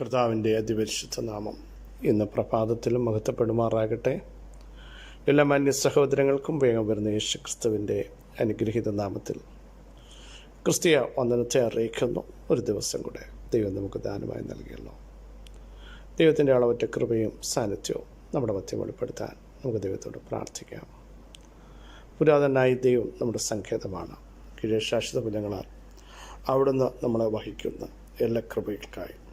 കർത്താവിന്റെ അതിപരിശുദ്ധ നാമം ഇന്ന് പ്രഭാതത്തിലും മഹത്വപ്പെടുമാറാകട്ടെ. എല്ലാ മാന്യ സഹോദരങ്ങൾക്കും വേഗം വരുന്ന യേശു ക്രിസ്തുവിന്റെ അനുഗ്രഹീത നാമത്തിൽ ക്രിസ്തീയ വന്ദനത്തെ അറിയിക്കുന്നു. ഒരു ദിവസം കൂടെ ദൈവം നമുക്ക് ദാനമായി നൽകിയല്ലോ. ദൈവത്തിന്റെ അളവറ്റ കൃപയും സാന്നിധ്യവും നമ്മുടെ മധ്യം വെളിപ്പെടുത്താൻ നമുക്ക് ദൈവത്തോട് പ്രാർത്ഥിക്കാം. പുരാതനായി ദൈവം നമ്മുടെ സങ്കേതമാണ്. കീഴേ ശാശ്വത പുലങ്ങളാൽ അവിടുന്ന് നമ്മളെ വഹിക്കുന്ന എല്ലാ കൃപകൾക്കായും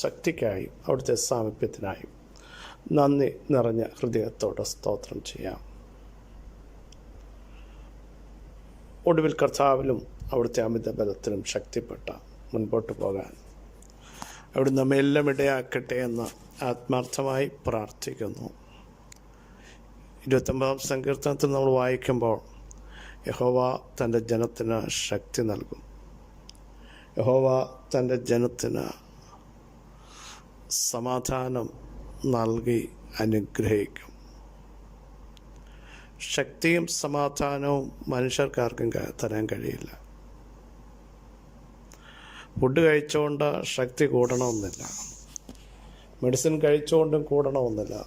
ശക്തിക്കായും അവിടുത്തെ സാമീപ്യത്തിനായും. നന്ദി നിറഞ്ഞ ഹൃദയത്തോടെ സ്തോത്രം ചെയ്യാം. ഒടുവിൽ കർത്താവിലും അവിടുത്തെ അമിത ബലത്തിലും ശക്തിപ്പെട്ട മുൻപോട്ട് പോകാൻ. അവിടുന്ന് നമ്മെല്ലാം ഇടയാക്കട്ടെ എന്ന് ആത്മാർത്ഥമായി പ്രാർത്ഥിക്കുന്നു. ഇരുപത്തൊമ്പതാം സങ്കീർത്തനത്തിൽ നമ്മൾ വായിക്കുമ്പോൾ യഹോവ തന്റെ ജനത്തിന് ശക്തി നൽകും. യഹോവ തന്റെ ജനത്തിന് സമാധാനം നൽകി അനുഗ്രഹിക്കും. ശക്തിയും സമാധാനവും മനുഷ്യർക്കാർക്കും തരാൻ കഴിയില്ല. ഫുഡ് കഴിച്ചുകൊണ്ട് ശക്തി കൂടണമെന്നില്ല. മെഡിസിൻ കഴിച്ചുകൊണ്ടും കൂടണമെന്നില്ല.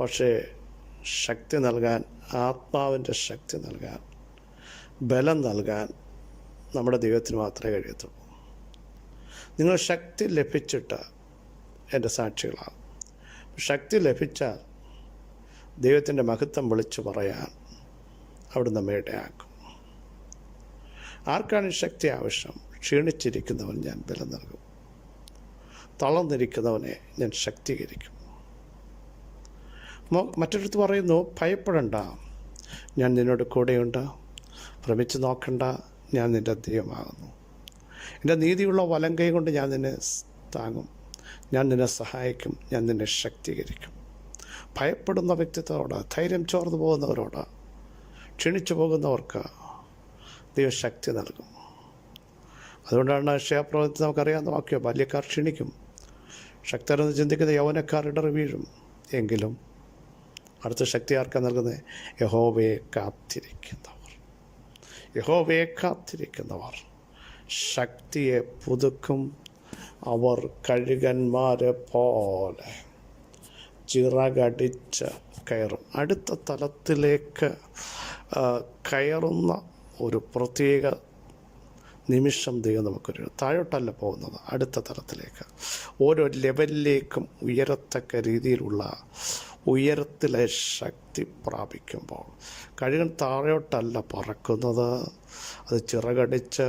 പക്ഷേ ശക്തി നൽകാൻ ആത്മാവിന്റെ ശക്തി നൽകാൻ ബലം നൽകാൻ നമ്മുടെ ദൈവത്തിന് മാത്രമേ കഴിയത്തുള്ളൂ. നിങ്ങൾ ശക്തി ലഭിച്ചിട്ട് എന്റെ സാക്ഷികളാണ് ശക്തി ലഭിച്ചാൽ ദൈവത്തിന്റെ മഹത്വം വിളിച്ചു പറയാൻ അവിടെ നമ്മെ ഇടയാക്കും. ആർക്കാണ് ശക്തി ആവശ്യം? ക്ഷീണിച്ചിരിക്കുന്നവൻ ഞാൻ ബലം നൽകും തളർന്നിരിക്കുന്നവനെ ഞാൻ ശക്തീകരിക്കും. മറ്റൊരിടത്ത് പറയുന്നു ഭയപ്പെടണ്ട. ഞാൻ നിന്നോട് കൂടെയുണ്ട്. ഭ്രമിച്ച് നോക്കണ്ട. ഞാൻ നിന്റെ ദൈവമാകുന്നു. എന്റെ നീതിയുള്ള വലം കൈ കൊണ്ട് ഞാൻ നിന്നെ താങ്ങും. ഞാൻ നിന്നെ സഹായിക്കും. ഞാൻ നിന്നെ ശക്തീകരിക്കും. ഭയപ്പെടുന്ന വ്യക്തിത്വത്തോട് ധൈര്യം ചോർന്നു പോകുന്നവരോട് ക്ഷണിച്ചു പോകുന്നവർക്ക് ദൈവം ശക്തി നൽകും. അതുകൊണ്ടാണ് ക്ഷേപ്രവൃത്തി നമുക്കറിയാവുന്ന വാക്യോ ബാല്യക്കാർ ക്ഷണിക്കും. ശക്തരെന്ന് ചിന്തിക്കുന്ന യൗവനക്കാർ ഇടറി വീഴും. എങ്കിലും അടുത്ത ശക്തി ആർക്കാ നൽകുന്നത് യഹോവയെ കാത്തിരിക്കുന്നവർ. യഹോവയെ കാത്തിരിക്കുന്നവർ. ശക്തിയെ പുതുക്കും അവർ കഴുകന്മാരെ പോലെ. ചിറകടിച്ച് കയറും. അടുത്ത തലത്തിലേക്ക് കയറുന്ന ഒരു പ്രത്യേക നിമിഷം ദൈവം നമുക്കൊരു താഴോട്ടല്ല പോകുന്നത്. അടുത്ത തലത്തിലേക്ക്. ഓരോ ലെവലിലേക്കും ഉയരത്തക്ക രീതിയിലുള്ള ഉയരത്തിലെ ശക്തി പ്രാപിക്കുമ്പോൾ. കഴുകൻ താഴോട്ടല്ല പറക്കുന്നത്. അത് ചിറകടിച്ച്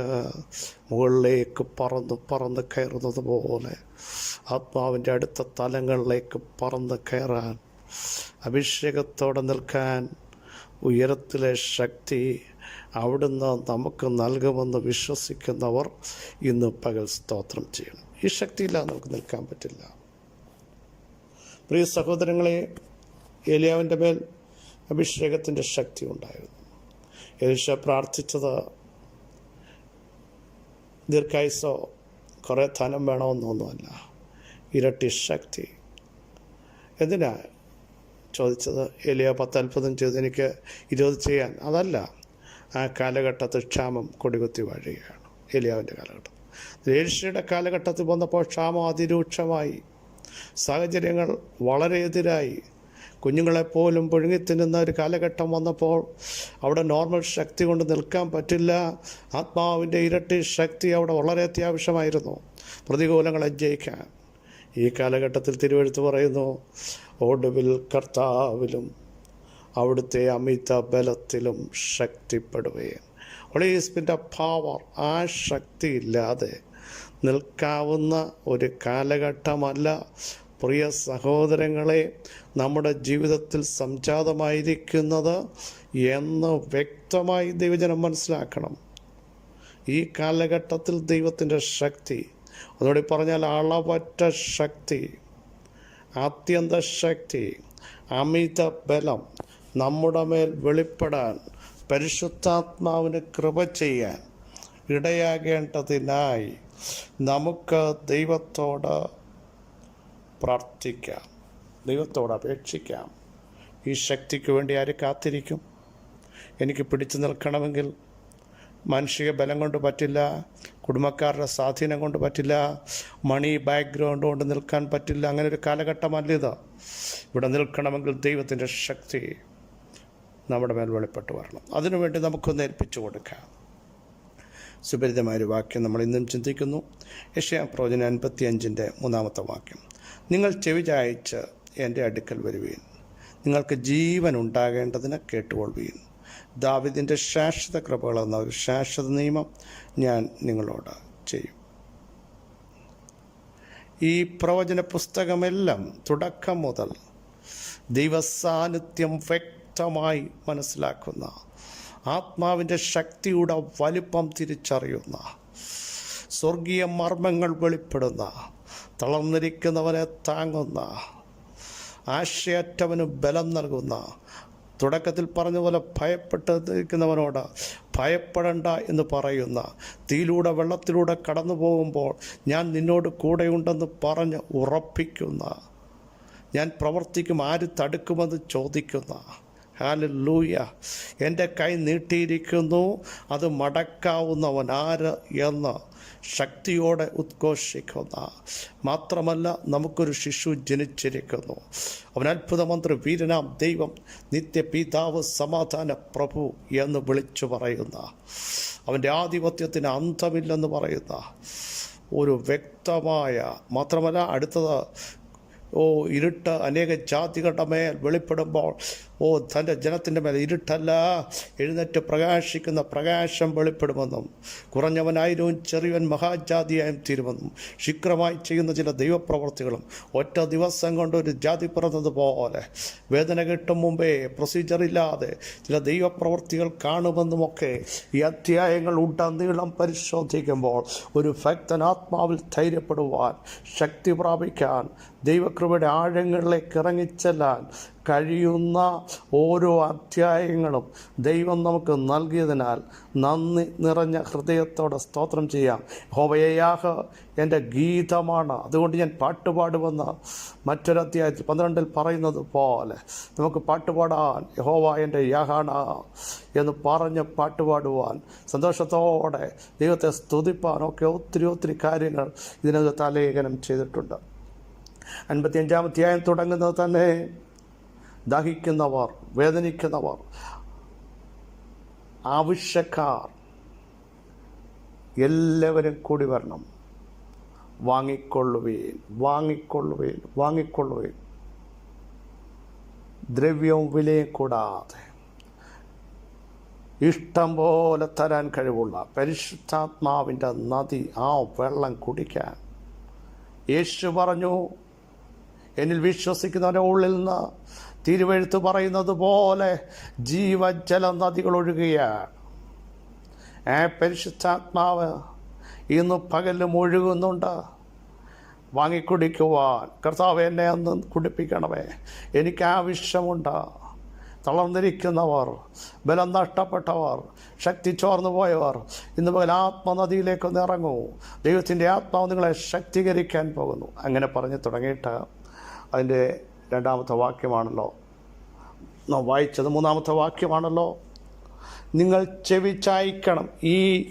മുകളിലേക്ക് പറന്ന് പറന്ന് കയറുന്നത് പോലെ. ആത്മാവിന്റെ അടുത്ത തലങ്ങളിലേക്ക് പറന്ന് കയറാൻ അഭിഷേകത്തോടെ നിൽക്കാൻ ഉയരത്തിലെ ശക്തി അവിടുന്ന് നമുക്ക് നൽകുമെന്ന് വിശ്വസിക്കുന്നവർ ഇന്ന് പകൽ സ്തോത്രം ചെയ്യണം. ഈ ശക്തിയില്ലാതെ നമുക്ക് നിൽക്കാൻ പറ്റില്ല. പ്രിയ സഹോദരങ്ങളെ ഏലിയാവിന്റെ മേൽ അഭിഷേകത്തിന്റെ ശക്തി ഉണ്ടായിരുന്നു. എലിശ പ്രാർത്ഥിച്ചത് ദീർഘായുസോ കുറേ ധനം വേണമെന്നൊന്നുമല്ല ഇരട്ടി ശക്തി. എന്തിനാ? ചോദിച്ചത് എലിയ പത്ത് അത്ഭുതം ചെയ്ത് എനിക്ക് ഇരുപത് ചെയ്യാൻ. അതല്ല ആ കാലഘട്ടത്തിൽ ക്ഷാമം കൊടികുത്തി വാഴുകയാണ്. എലിയാവിന്റെ കാലഘട്ടം. ഏഷ്യയുടെ കാലഘട്ടത്തിൽ വന്നപ്പോൾ ക്ഷാമം അതിരൂക്ഷമായി. സാഹചര്യങ്ങൾ വളരെ എതിരായി. കുഞ്ഞുങ്ങളെപ്പോലും പുഴുങ്ങിത്തിന്നുന്ന ഒരു കാലഘട്ടം വന്നപ്പോൾ അവിടെ നോർമൽ ശക്തി കൊണ്ട് നിൽക്കാൻ പറ്റില്ല. ആത്മാവിന്റെ ഇരട്ടി ശക്തി അവിടെ വളരെ അത്യാവശ്യമായിരുന്നു. പ്രതികൂലങ്ങളെ ജയിക്കാൻ. ഈ കാലഘട്ടത്തിൽ തിരുവെഴുത്ത് പറയുന്നു ഒടുവിൽ കർത്താവിലും അവിടുത്തെ അമിത ബലത്തിലും ശക്തിപ്പെടുകയും ഒളീസ്പിന്റെ പവർ ആ ശക്തി ഇല്ലാതെ നിൽക്കാവുന്ന ഒരു കാലഘട്ടമല്ല. പ്രിയ സഹോദരങ്ങളെ നമ്മുടെ ജീവിതത്തിൽ സംജാതമായിരിക്കുന്നത് എന്ന് വ്യക്തമായി ദൈവജനം മനസ്സിലാക്കണം. ഈ കാലഘട്ടത്തിൽ ദൈവത്തിന്റെ ശക്തി അതോടെ പറഞ്ഞാൽ അളവറ്റ ശക്തി അത്യന്ത ശക്തി അമിത ബലം നമ്മുടെ മേൽ വെളിപ്പെടാൻ പരിശുദ്ധാത്മാവിന് കൃപ ചെയ്യാൻ ഇടയാകേണ്ടതിനായി നമുക്ക് ദൈവത്തോട് പ്രാർത്ഥിക്കാം. ദൈവത്തോട് അപേക്ഷിക്കാം. ഈ ശക്തിക്ക് വേണ്ടി ആര് കാത്തിരിക്കും? എനിക്ക് പിടിച്ചു നിൽക്കണമെങ്കിൽ മാനുഷിക ബലം കൊണ്ട് പറ്റില്ല കുടുംബക്കാരുടെ സ്വാധീനം കൊണ്ട് പറ്റില്ല മണി ബാക്ക്ഗ്രൗണ്ട് കൊണ്ട് നിൽക്കാൻ പറ്റില്ല. അങ്ങനെ ഒരു കാലഘട്ടമല്ല ഇത്. ഇവിടെ നിൽക്കണമെങ്കിൽ ദൈവത്തിന്റെ ശക്തി നമ്മുടെ മേൽ വെളിപ്പെട്ട് വരണം. അതിനുവേണ്ടി നമുക്കൊന്ന് ഏൽപ്പിച്ചു കൊടുക്കാം. സുപരിതമായൊരു വാക്യം നമ്മൾ ഇന്നും ചിന്തിക്കുന്നു. യഷ്യാ പ്രവചന അൻപത്തി അഞ്ചിന്റെ മൂന്നാമത്തെ വാക്യം. നിങ്ങൾ ചെവി ചായച്ച് എന്റെ അടുക്കൽ വരുവീൻ. നിങ്ങൾക്ക് ജീവൻ ഉണ്ടാകേണ്ടതിന് കേട്ടുകൊള്ളുവീൻ. ദാവിദിന്റെ ശാശ്വത കൃപകൾ എന്ന ഒരു ശാശ്വത നിയമം ഞാൻ നിങ്ങളോട് ചെയ്യും. ഈ പ്രവചന പുസ്തകമെല്ലാം തുടക്കം മുതൽ ദൈവസാന്നിധ്യം വ്യക്തമായി മനസ്സിലാക്കുന്ന ആത്മാവിന്റെ ശക്തിയുടെ വലുപ്പം തിരിച്ചറിയുന്ന സ്വർഗീയ മർമ്മങ്ങൾ വെളിപ്പെടുന്ന തളർന്നിരിക്കുന്നവനെ താങ്ങുന്ന ആശയറ്റവന് ബലം നൽകുന്ന തുടക്കത്തിൽ പറഞ്ഞ പോലെ ഭയപ്പെട്ടിരിക്കുന്നവനോട് ഭയപ്പെടണ്ട എന്ന് പറയുന്ന തീയിലൂടെ വെള്ളത്തിലൂടെ കടന്നു പോകുമ്പോൾ ഞാൻ നിന്നോട് കൂടെയുണ്ടെന്ന് പറഞ്ഞ് ഉറപ്പിക്കുന്ന ഞാൻ പ്രവർത്തിക്കും ആര് തടുക്കുമെന്ന് ചോദിക്കുന്ന. ഹാലൂയ എന്റെ കൈ നീട്ടിയിരിക്കുന്നു അത് മടക്കാവുന്നവൻ ആര് എന്ന് ശക്തിയോടെ ഉദ്ഘോഷിക്കുന്ന. മാത്രമല്ല നമുക്കൊരു ശിശു ജനിച്ചിരിക്കുന്നു. അവൻ അത്ഭുതമന്ത്രി വീരനാം ദൈവം നിത്യപിതാവ് സമാധാന പ്രഭു എന്ന് വിളിച്ചു പറയുന്ന. അവന്റെ ആധിപത്യത്തിന് അന്തമില്ലെന്ന് പറയുന്ന. ഒരു വ്യക്തമായ മാത്രമല്ല അടുത്തത് ഓ ഇരുട്ട് അനേക ജാതികളുടെ മേൽ വെളിപ്പെടുമ്പോൾ ഓ തന്റെ ജനത്തിന്റെ മേലെ ഇരുട്ടല്ല. എഴുന്നേറ്റ് പ്രകാശിക്കുന്ന പ്രകാശം വെളിപ്പെടുമെന്നും കുറഞ്ഞവനായിരവും ചെറിയവൻ മഹാജാതിയായും തീരുമെന്നും ശീഘ്രമായി ചെയ്യുന്ന ചില ദൈവപ്രവർത്തികളും ഒറ്റ ദിവസം കൊണ്ട് ഒരു ജാതി പിറന്നതുപോലെ. വേദന കിട്ടും മുമ്പേ പ്രൊസീജിയർ ഇല്ലാതെ ചില ദൈവപ്രവർത്തികൾ കാണുമെന്നുമൊക്കെ ഈ അധ്യായങ്ങൾ ഉടനീളം പരിശോധിക്കുമ്പോൾ ഒരു ഭക്തനാത്മാവിൽ ധൈര്യപ്പെടുവാൻ ശക്തി പ്രാപിക്കാൻ ദൈവകൃപയുടെ ആഴങ്ങളിലേക്ക് ഇറങ്ങിച്ചെല്ലാൻ കഴിയുന്ന ഓരോ അധ്യായങ്ങളും ദൈവം നമുക്ക് നൽകിയതിനാൽ നന്ദി നിറഞ്ഞ ഹൃദയത്തോടെ സ്തോത്രം ചെയ്യാം. ഹോവയാഹ എന്റെ ഗീതമാണ്. അതുകൊണ്ട് ഞാൻ പാട്ടുപാടുമെന്ന് മറ്റൊരധ്യായത്തിൽ പന്ത്രണ്ടിൽ പറയുന്നത് പോലെ നമുക്ക് പാട്ടുപാടാൻ യഹോവ എന്റെ യാഹാണ എന്ന് പറഞ്ഞ് പാട്ടുപാടുവാൻ സന്തോഷത്തോടെ ദൈവത്തെ സ്തുതിപ്പാനൊക്കെ ഒത്തിരി ഒത്തിരി കാര്യങ്ങൾ ഇതിനകത്ത് ആലേഖനം ചെയ്തിട്ടുണ്ട്. അൻപത്തിയഞ്ചാം അധ്യായം തുടങ്ങുന്നത് തന്നെ ദഹിക്കുന്നവർ വേദനിക്കുന്നവർ ആവശ്യക്കാർ എല്ലാവരും കൂടി വരണം. വാങ്ങിക്കൊള്ളുവേൻ വാങ്ങിക്കൊള്ളുവേൻ വാങ്ങിക്കൊള്ളുവേൻ. ദ്രവ്യവും വിലയും കൂടാതെ ഇഷ്ടം പോലെ തരാൻ കഴിവുള്ള പരിശുദ്ധാത്മാവിന്റെ നദി ആ വെള്ളം കുടിക്കാൻ. യേശു പറഞ്ഞു എന്നിൽ വിശ്വസിക്കുന്നവരുടെ ഉള്ളിൽ നിന്ന് തിരുവെഴുത്ത് പറയുന്നത് പോലെ ജീവജല നദികൾ ഒഴുകുകയാണ്. ആ പരിശുദ്ധാത്മാവ് ഇന്ന് പകലും ഒഴുകുന്നുണ്ട്. വാങ്ങിക്കുടിക്കുവാൻ കർത്താവ് എന്നെ അന്ന് കുടിപ്പിക്കണമേ. എനിക്ക് ആവശ്യമുണ്ട്. തളർന്നിരിക്കുന്നവർ ബലം നഷ്ടപ്പെട്ടവർ ശക്തി ചോർന്നു പോയവർ ഇന്ന് മുതൽ ആത്മനദിയിലേക്ക് ഒന്ന് ഇറങ്ങൂ. ദൈവത്തിന്റെ ആത്മാവ് നിങ്ങളെ ശക്തീകരിക്കാൻ പോകുന്നു. അങ്ങനെ പറഞ്ഞു തുടങ്ങിയിട്ട് അതിന്റെ രണ്ടാമത്തെ വാക്യമാണല്ലോ. നാം വായിച്ചത് മൂന്നാമത്തെ വാക്യമാണല്ലോ. നിങ്ങൾ ചെവി ചായ്ക്കണം. ഈ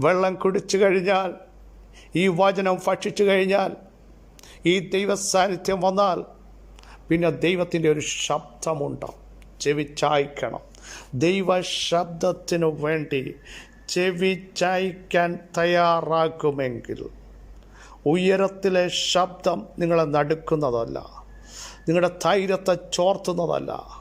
വെള്ളം കുടിച്ചു കഴിഞ്ഞാൽ ഈ വചനം ഭക്ഷിച്ചു കഴിഞ്ഞാൽ ഈ ദൈവ സാന്നിധ്യം വന്നാൽ പിന്നെ ദൈവത്തിന്റെ ഒരു ശബ്ദമുണ്ട് ചെവി ചായ്ക്കണം. ദൈവ ശബ്ദത്തിനു വേണ്ടി ചെവി ചായ്ക്കാൻ തയ്യാറാക്കുമെങ്കിൽ ഉയരത്തിലെ ശബ്ദം നിങ്ങളെ നടുക്കുന്നതല്ല. നിങ്ങളുടെ ധൈര്യത്തെ ചോർത്തുന്നതല്ല.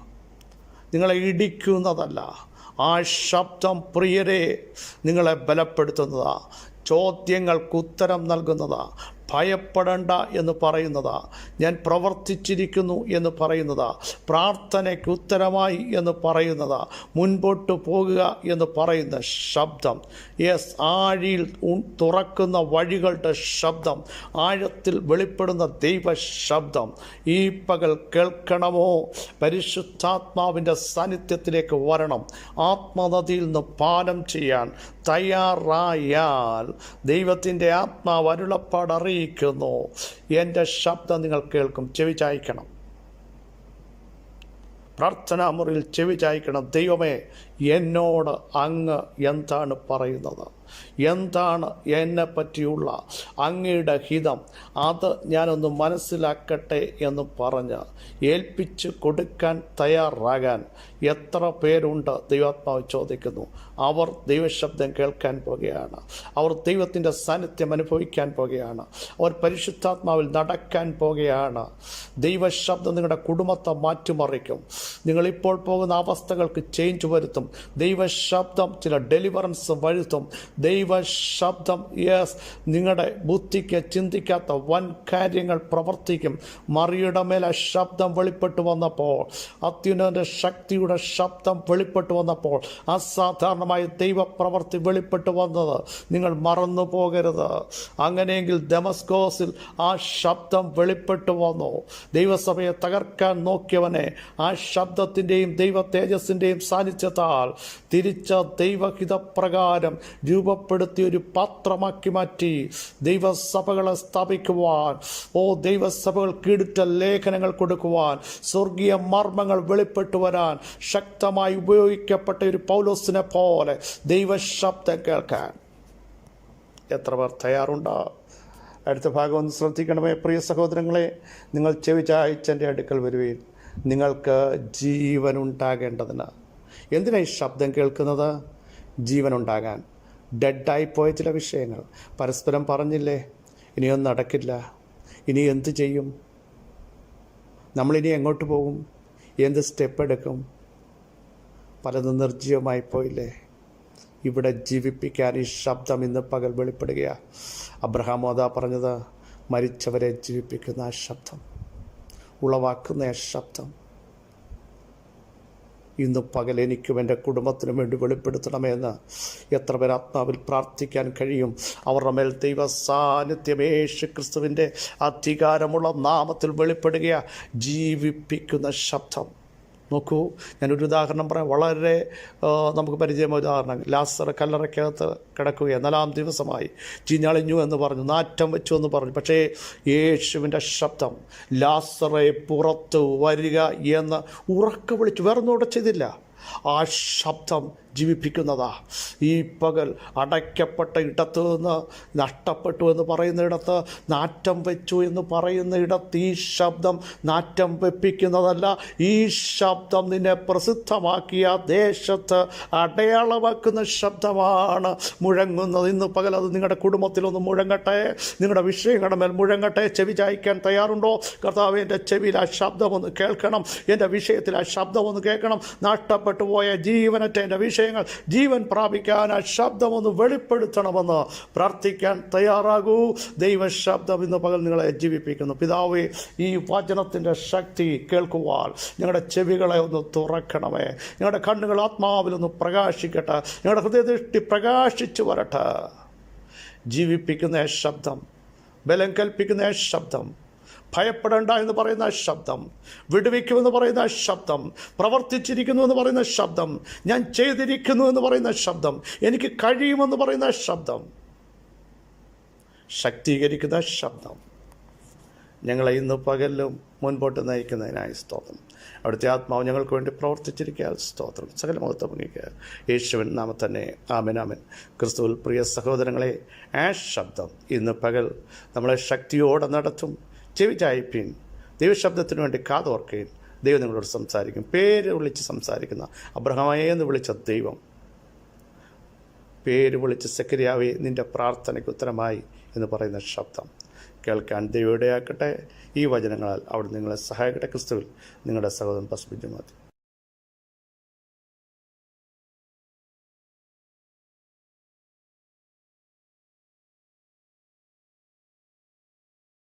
നിങ്ങളെ ഇടിക്കുന്നതല്ല. ആ ശബ്ദം പ്രിയരെ നിങ്ങളെ ബലപ്പെടുത്തുന്നതാണ് ചോദ്യങ്ങൾക്ക് ഉത്തരം നൽകുന്നതാ. ഭയപ്പെടണ്ട എന്ന് പറയുന്നതാ. ഞാൻ പ്രവർത്തിച്ചിരിക്കുന്നു എന്ന് പറയുന്നതാ. പ്രാർത്ഥനയ്ക്ക് ഉത്തരമായി എന്ന് പറയുന്നതാ. മുൻപോട്ട് പോകുക എന്ന് പറയുന്ന ശബ്ദം. യെസ് ആഴിയിൽ തുറക്കുന്ന വഴികളുടെ ശബ്ദം. ആഴത്തിൽ വെളിപ്പെടുന്ന ദൈവ ശബ്ദം ഈ പകൽ കേൾക്കണമോ? പരിശുദ്ധാത്മാവിന്റെ സാന്നിധ്യത്തിലേക്ക് വരണം. ആത്മനദിയിൽ നിന്ന് പാനം ചെയ്യാൻ തയ്യാറായാൽ ദൈവത്തിന്റെ ആത്മാവ് അരുളപ്പാട് അറിയിക്കുന്നു എന്റെ ശബ്ദം നിങ്ങൾ കേൾക്കും. ചെവി ചായ്ക്കണം. പ്രാർത്ഥനാ മുറിയിൽ ചെവി ചായ്ക്കണം. ദൈവമേ എന്നോട് അങ്ങ് എന്താണ് പറയുന്നത്? എന്താണ് എന്നെ പറ്റിയുള്ള അങ്ങയുടെ ഹിതം? അത് ഞാനൊന്ന് മനസ്സിലാക്കട്ടെ എന്ന് പറഞ്ഞ് ഏൽപ്പിച്ച് കൊടുക്കാൻ തയ്യാറാകാൻ എത്ര പേരുണ്ട്? ദൈവാത്മാവ് ചോദിക്കുന്നു. അവർ ദൈവശബ്ദം കേൾക്കാൻ പോകുകയാണ്. അവർ ദൈവത്തിന്റെ സാന്നിധ്യം അനുഭവിക്കാൻ പോകുകയാണ്. അവർ പരിശുദ്ധാത്മാവിൽ നടക്കാൻ പോകുകയാണ്. ദൈവശബ്ദം നിങ്ങളുടെ കുടുംബത്തെ മാറ്റിമറിക്കും. നിങ്ങളിപ്പോൾ പോകുന്ന അവസ്ഥകൾക്ക് ചേഞ്ച് വരുത്തും. ദൈവശബ്ദം ചില ഡെലിവറൻസ് വരുത്തും. ദൈവശബ്ദം. യെസ് നിങ്ങളുടെ ബുദ്ധിക്ക് ചിന്തിക്കാത്ത വൻ കാര്യങ്ങൾ പ്രവർത്തിക്കും. മറിയുടെ മേലെ ശബ്ദം വെളിപ്പെട്ടു വന്നപ്പോൾ അത്യുന്നതന്റെ ശക്തിയുടെ ശബ്ദം വെളിപ്പെട്ടു വന്നപ്പോൾ അസാധാരണമായ ദൈവപ്രവർത്തി വെളിപ്പെട്ടു വന്നത്. നിങ്ങൾ മറന്നു പോകരുത്. അങ്ങനെയെങ്കിൽ ഡെമസ്കോസിൽ ആ ശബ്ദം വെളിപ്പെട്ടു വന്നു. ദൈവസഭയെ തകർക്കാൻ നോക്കിയവനെ ആ ശബ്ദത്തിന്റെയും ദൈവ തേജസ്സിന്റെയും സാന്നിധ്യത്താൽ തിരിച്ച ദൈവഹിതപ്രകാരം രൂപപ്പെടുത്തിയ ഒരു പാത്രമാക്കി മാറ്റി ദൈവസഭകളെ സ്ഥാപിക്കുവാൻ. ഓ ദൈവസഭകൾ കീടുറ്റ ലേഖനങ്ങൾ കൊടുക്കുവാൻ സ്വർഗീയ മർമ്മങ്ങൾ വെളിപ്പെട്ടു വരാൻ ശക്തമായി ഉപയോഗിക്കപ്പെട്ട ഒരു പൗലോസിനെ പോലെ ദൈവശബ്ദം കേൾക്കാൻ. എത്ര പേർ തയ്യാറുണ്ടോ? അടുത്ത ഭാഗം ഒന്ന് ശ്രദ്ധിക്കണമേ. പ്രിയ സഹോദരങ്ങളെ നിങ്ങൾ ചെവിചായ്ച്ചന്റെ അടുക്കൽ വരുവീൻ. നിങ്ങൾക്ക് ജീവനുണ്ടാകേണ്ടതിന് എന്തിനാണ് ഈ ശബ്ദം കേൾക്കുന്നത്? ജീവനുണ്ടാകാൻ. ഡെഡായിപ്പോയ ചില വിഷയങ്ങൾ. പരസ്പരം പറഞ്ഞില്ലേ? ഇനിയൊന്നും നടക്കില്ല. ഇനി എന്ത് ചെയ്യും? നമ്മളിനി എങ്ങോട്ട് പോകും? എന്ത് സ്റ്റെപ്പ് എടുക്കും? പലതും നിർജീവമായി പോയില്ലേ? ഇവിടെ ജീവിപ്പിക്കാൻ ഈ ശബ്ദം ഇന്ന് പകൽ വെളിപ്പെടുകയാണ് അബ്രഹാം മോദ പറഞ്ഞത് മരിച്ചവരെ ജീവിപ്പിക്കുന്ന ആ ശബ്ദം. ഉളവാക്കുന്ന ആ ശബ്ദം. ഇന്ന് പകൽ എനിക്കും എന്റെ കുടുംബത്തിനും വേണ്ടി വെളിപ്പെടുത്തണമെന്ന് എത്ര പേർ ആത്മാവിൽ പ്രാർത്ഥിക്കാൻ കഴിയും. അവരുടെ മേൽ ദൈവ സാന്നിധ്യം യേശു ക്രിസ്തുവിന്റെ അധികാരമുള്ള നാമത്തിൽ വെളിപ്പെടുകയാണ് ജീവിപ്പിക്കുന്ന ശബ്ദം നോക്കൂ ഞാനൊരു ഉദാഹരണം പറയാം. വളരെ നമുക്ക് പരിചയമായ ഉദാഹരണം. ലാസർ കല്ലറയ്ക്കകത്ത് കിടക്കുകയാണ്. നാലാം ദിവസമായി. ചീഞ്ഞളിഞ്ഞു എന്ന് പറഞ്ഞു. നാറ്റം വെച്ചു എന്ന് പറഞ്ഞു. പക്ഷേ യേശുവിന്റെ ശബ്ദം ലാസറെ പുറത്ത് വരിക എന്ന് ഉറക്ക വിളിച്ചു. വേറൊന്നും ചെയ്തില്ല. ആ ശബ്ദം ജീവിപ്പിക്കുന്നതാ. ഈ പകൽ അടയ്ക്കപ്പെട്ട ഇടത്ത് നിന്ന് നഷ്ടപ്പെട്ടു എന്ന് പറയുന്ന ഇടത്ത് നാറ്റം വെച്ചു എന്ന് പറയുന്ന ഇടത്ത് ഈ ശബ്ദം നാറ്റം വെപ്പിക്കുന്നതല്ല. ഈ ശബ്ദം നിന്നെ പ്രസിദ്ധമാക്കിയ ദേശത്ത് അടയാളമാക്കുന്ന ശബ്ദമാണ് മുഴങ്ങുന്നത്. ഇന്ന് പകൽ അത് നിങ്ങളുടെ കുടുംബത്തിലൊന്ന് മുഴങ്ങട്ടെ. നിങ്ങളുടെ വിഷയങ്ങളുടെ മേൽ മുഴങ്ങട്ടെ. ചെവി ചായ്ക്കാൻ തയ്യാറുണ്ടോ? കർത്താവ് എന്റെ ചെവിയിൽ ആ ശബ്ദമൊന്ന് കേൾക്കണം. എന്റെ വിഷയത്തിൽ ആ ശബ്ദമൊന്ന് കേൾക്കണം. നഷ്ടപ്പെട്ടു പോയ ജീവനറ്റ എന്റെ വിഷയങ്ങൾ ജീവൻ പ്രാപിക്കാൻ ആ ശബ്ദമൊന്ന് വെളിപ്പെടുത്തണമെന്ന് പ്രാർത്ഥിക്കാൻ തയ്യാറാകൂ. ദൈവശബ്ദം ഇന്ന് പകൽ നിങ്ങളെ ജീവിപ്പിക്കുന്നു. പിതാവേ ഈ വചനത്തിന്റെ ശക്തി കേൾക്കുവാൻ ഞങ്ങളുടെ ചെവികളെ ഒന്ന് തുറക്കണമേ. ഞങ്ങളുടെ കണ്ണുകൾ ആത്മാവിലൊന്ന് പ്രകാശിക്കട്ടെ. ഞങ്ങളുടെ ഹൃദയദൃഷ്ടി പ്രകാശിച്ചു വരട്ടെ. ജീവിപ്പിക്കുന്ന ശബ്ദം ബലം കൽപ്പിക്കുന്ന ശബ്ദം ഭയപ്പെടേണ്ട എന്ന് പറയുന്ന ശബ്ദം വിടുവിക്കുമെന്ന് പറയുന്ന ശബ്ദം പ്രവർത്തിച്ചിരിക്കുന്നു എന്ന് പറയുന്ന ശബ്ദം ഞാൻ ചെയ്തിരിക്കുന്നു എന്ന് പറയുന്ന ശബ്ദം എനിക്ക് കഴിയുമെന്ന് പറയുന്ന ശബ്ദം ശക്തീകരിക്കുന്ന ശബ്ദം. ഞങ്ങളെ ഇന്ന് പകലും മുൻപോട്ട് നയിക്കുന്നതിനായി സ്തോത്രം. അവിടുത്തെ ആത്മാവ് ഞങ്ങൾക്ക് വേണ്ടി പ്രവർത്തിച്ചിരിക്കുക സ്തോത്രം. സകല മുഖത്ത് മുങ്ങിക്കുക യേശുവൻ നാമ തന്നെ ആമൻ. ക്രിസ്തുവിൽ പ്രിയ സഹോദരങ്ങളെ ആ ശബ്ദം ഇന്ന് പകൽ നമ്മളെ ശക്തിയോടെ നടത്തും. ചെവി ചായ്പീൻ ദൈവശബ്ദത്തിന് വേണ്ടി കാതോർക്കുകയും ദൈവം നിങ്ങളോട് സംസാരിക്കും. പേര് വിളിച്ച് സംസാരിക്കുന്ന അബ്രഹമയെന്ന് വിളിച്ച ദൈവം. പേര് വിളിച്ച് സെക്രിയാവെ നിന്റെ പ്രാർത്ഥനയ്ക്ക് ഉത്തരമായി എന്ന് പറയുന്ന ശബ്ദം. കേൾക്കാൻ ദൈവയുടെ ആക്കട്ടെ ഈ വചനങ്ങളാൽ അവിടെ നിങ്ങളെ സഹായിക്കട്ടെ. ക്രിസ്തുവിൽ നിങ്ങളുടെ സഹോദരൻ പസ്ബിജു മതി.